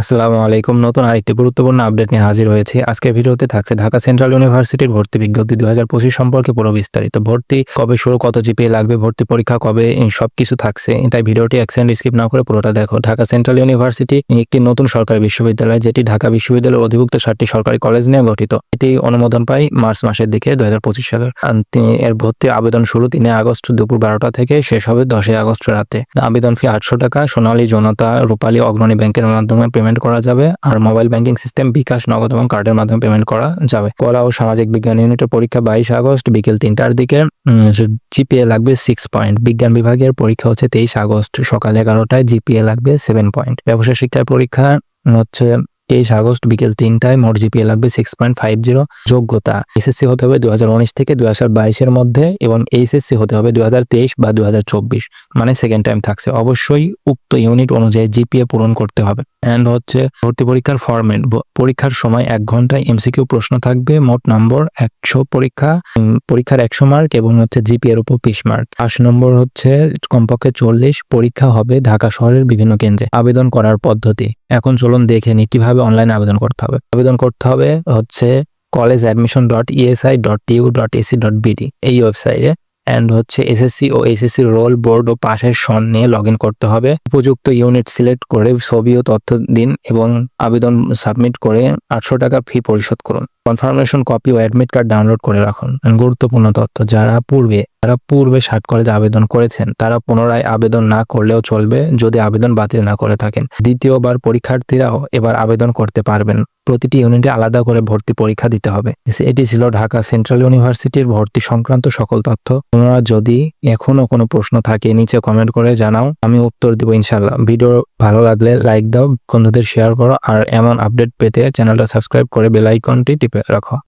আসসালামু আলাইকুম। নতুন আরেকটি গুরুত্বপূর্ণ আপডেট নিয়ে হাজির হয়েছি। আজকের ভিডিওতে থাকছে ঢাকা সেন্ট্রাল ইউনিভার্সিটির ভর্তি বিজ্ঞপ্তি দুই হাজার পঁচিশ সম্পর্কে পুরো বিস্তারিত। ভর্তি কবে শুরু, কত জিপিএ লাগবে, ভর্তি পরীক্ষা কবে সব কিছু থাকছে। তাই ভিডিওটি এক্সেন্ড স্কিপ না করে পুরোটা দেখো। ঢাকা সেন্ট্রাল ইউনিভার্সিটি একটি নতুন সরকারি বিশ্ববিদ্যালয়, যেটি ঢাকা বিশ্ববিদ্যালয়ের অধিভুক্ত সাতটি সরকারি কলেজ নিয়ে গঠিত। এটি অনুমোদন পায় মার্চ মাসের দিকে দু হাজার পঁচিশ সালের। এর ভর্তি আবেদন শুরু তিনে আগস্ট দুপুর বারোটা থেকে শেষ হবে দশই আগস্ট রাতে। আবেদন ফি আটশো টাকা। সোনালী জনতা রূপালী অগ্রণী ব্যাংকের মাধ্যমে পেমেন্ট করা যাবে আর mobile banking system bKash, Nagad এবং কার্ডের মাধ্যমে পেমেন্ট করা যাবে। কলা ও সামাজিক বিজ্ঞান ইউনিটের পরীক্ষা বাইশ আগস্ট, বিকেল তিনটার দিকে। জিপিএ লাগবে সিক্স পয়েন্ট বিজ্ঞান বিভাগের পরীক্ষা হচ্ছে তেইশ আগস্ট, সকাল এগারোটায় জিপিএ লাগবে সেভেন পয়েন্ট ব্যবসা শিক্ষার পরীক্ষা হচ্ছে তেইশ আগস্ট বিকেল তিনটায় মোট জিপিএ লাগবে সিক্স পয়েন্ট ফাইভ জিরো যোগ্যতা। এসএসসি হতে হবে দু হাজার উনিশ থেকে দু বাইশের মধ্যে এবং এইচএসসি হতে হবে দু হাজার তেইশ বা দু হাজার চব্বিশ মানে সেকেন্ড টাইম থাকছে। অবশ্যই উক্ত ইউনিট অনুযায়ী জিপিএ পূরণ করতে হবে। অ্যান্ড হচ্ছে ভর্তি পরীক্ষার ফরম্যাট পরীক্ষার সময় এক ঘন্টায় এমসিকিউ প্রশ্ন থাকবে, মোট নম্বর একশো পরীক্ষা পরীক্ষার একশো মার্ক এবং হচ্ছে জিপিএর উপর বিশ মার্ক পাঁচ নম্বর হচ্ছে কমপক্ষে চল্লিশ, পরীক্ষা হবে ঢাকা শহরের বিভিন্ন কেন্দ্রে। আবেদন করার পদ্ধতি। এখন চলুন দেখে নি কীভাবে অনলাইনে আবেদন করতে হবে? আবেদন করতে হবে হচ্ছে college admission dot ESI dot TU dot AC dot BD এই ওয়েবসাইটে অ্যান্ড হচ্ছে এসএসসি ও এসএসসি রোল বোর্ড ও পাশের সন নিয়ে লগ করতে হবে। উপযুক্ত ইউনিট সিলেক্ট করে ছবি ও তথ্য দিন এবং আবেদন সাবমিট করে আটশো টাকা ফি পরিশোধ করুন। কনফার্মেশন কপি ও অ্যাডমিট কার্ড ডাউনলোড করে রাখুন। গুরুত্বপূর্ণ তথ্য, যারা পূর্বে যারা পূর্বে ষাট কলেজে আবেদন করেছেন, তারা পুনরায় আবেদন না করলেও চলবে যদি আবেদন বাতিল না করে থাকেন। দ্বিতীয়বার পরীক্ষার্থীরাও এবার আবেদন করতে পারবেন। প্রতিটি ইউনিটে আলাদা করে ভর্তি পরীক্ষা দিতে হবে। এটি ছিল ঢাকা সেন্ট্রাল ইউনিভার্সিটির ভর্তি সংক্রান্ত সকল তথ্য। তোমরা যদি এখনও কোনো প্রশ্ন থাকে, নিচে কমেন্ট করে জানাও। আমি উত্তর দিব ইনশাল্লাহ ভিডিও ভালো লাগলে লাইক দাও, বন্ধুদের শেয়ার করো। আর এমন আপডেট পেতে চ্যানেলটা সাবস্ক্রাইব করে বেল আইকনটি টিপে রাখো।